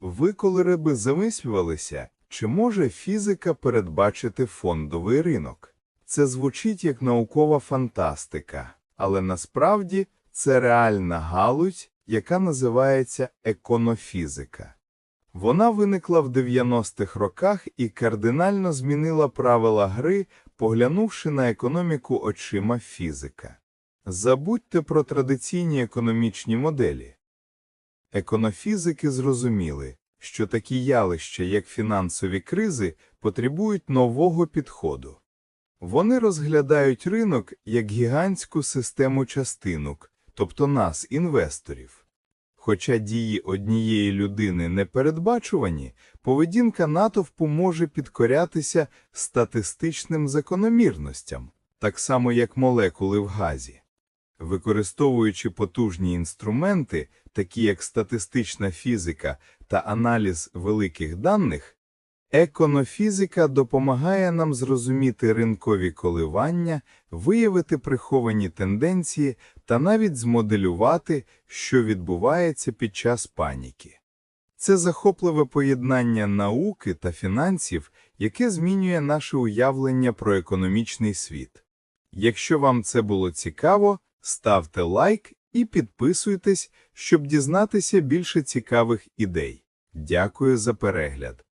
Ви коли-небудь замислювалися, чи може фізика передбачити фондовий ринок? Це звучить як наукова фантастика, але насправді це реальна галузь, яка називається еконофізика. Вона виникла в 90-х роках і кардинально змінила правила гри, поглянувши на економіку очима фізика. Забудьте про традиційні економічні моделі. Еконофізики зрозуміли, що такі явища, як фінансові кризи, потребують нового підходу. Вони розглядають ринок як гігантську систему частинок, тобто нас, інвесторів. Хоча дії однієї людини не передбачувані, поведінка натовпу може підкорятися статистичним закономірностям, так само як молекули в газі. Використовуючи потужні інструменти, такі як статистична фізика та аналіз великих даних, еконофізика допомагає нам зрозуміти ринкові коливання, виявити приховані тенденції та навіть змоделювати, що відбувається під час паніки. Це захопливе поєднання науки та фінансів, яке змінює наше уявлення про економічний світ. Якщо вам це було цікаво, ставте лайк і підписуйтесь, щоб дізнатися більше цікавих ідей. Дякую за перегляд!